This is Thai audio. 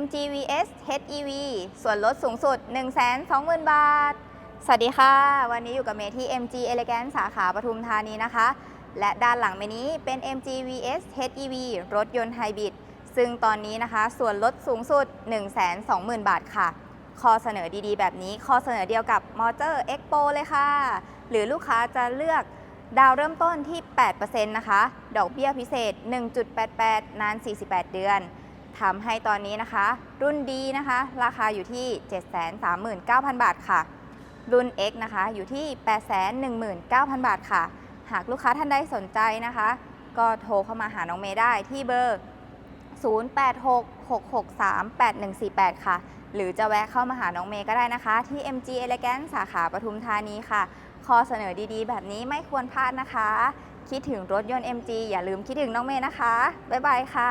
MG VS HEV ส่วนลดสูงสุด 120,000 บาท สวัสดีค่ะ วันนี้อยู่กับเมที่ MG Elegant สาขาปทุมธานีนะคะ และด้านหลังเมนี้เป็น MG VS HEV รถยนต์ไฮบริด ซึ่งตอนนี้นะคะ ส่วนลดสูงสุด 120,000 บาทค่ะ ข้อเสนอดีๆ แบบนี้ ข้อเสนอเดียวกับ m o t o r Expo เลยค่ะ หรือลูกค้าจะเลือกดาวเริ่มต้นที่ 8%นะคะ ดอกเบี้ยพิเศษ 1.88 นาน 48 เดือน ทำให้ตอนนี้นะคะ รุ่นดีนะคะ ราคาอยู่ที่ 739,000 บาทค่ะ รุ่น X นะคะ อยู่ที่ 819,000 บาทค่ะ หากลูกค้าท่านใดสนใจนะคะ ก็โทรเข้ามาหาน้องเมย์ได้ที่เบอร์ 0866638148 ค่ะ หรือจะแวะเข้ามาหาน้องเมย์ก็ได้นะคะ ที่ MG Elegant สาขาปทุมธานีค่ะข้อเสนอดีๆ แบบนี้ไม่ควรพลาดนะคะ คิดถึงรถยนต์ MG อย่าลืมคิดถึงน้องเมย์นะคะ บ๊ายบายค่ะ